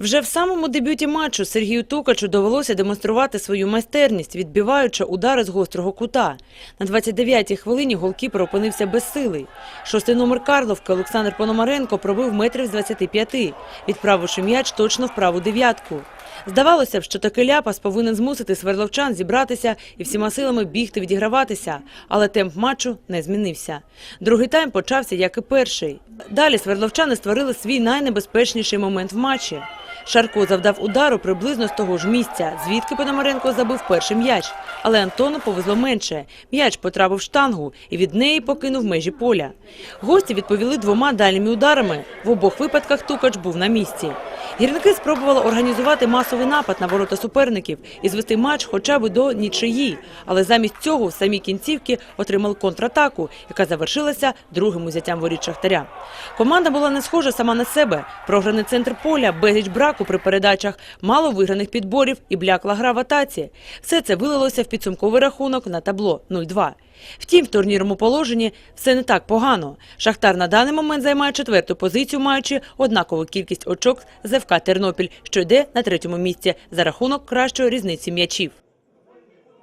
Вже в самому дебюті матчу Сергію Тукачу довелося демонструвати свою майстерність, відбиваючи удари з гострого кута. На 29-й хвилині голкіпер опинився безсилий. Шостий номер Карловки Олександр Пономаренко пробив метрів з 25, відправивши м'яч точно в праву дев'ятку. Здавалося б, що такий ляпас повинен змусити сверловчан зібратися і всіма силами бігти відіграватися, але темп матчу не змінився. Другий тайм почався, як і перший. Далі сверловчани створили свій найнебезпечніший момент в матчі. Шарко завдав удару приблизно з того ж місця, звідки Пономаренко забив перший м'яч. Але Антону повезло менше. М'яч потрапив в штангу і від неї покинув межі поля. Гості відповіли двома дальніми ударами. В обох випадках Тукач був на місці. Гірники спробували організувати масовий напад на ворота суперників і звести матч хоча б до нічиї. Але замість цього в самій кінцівці отримали контратаку, яка завершилася другим узяттям воріт Шахтаря. Команда була не схожа сама на себе. Програний центр поля, безліч браку при передачах, мало виграних підборів і блякла гра в атаці. Все це вилилося в підсумковий рахунок на табло 0-2. Втім, в турнірному положенні все не так погано. Шахтар на даний момент займає четверту позицію, маючи однакову кількість очок з ФК Тернопіль, що йде на третьому місці за рахунок кращої різниці м'ячів.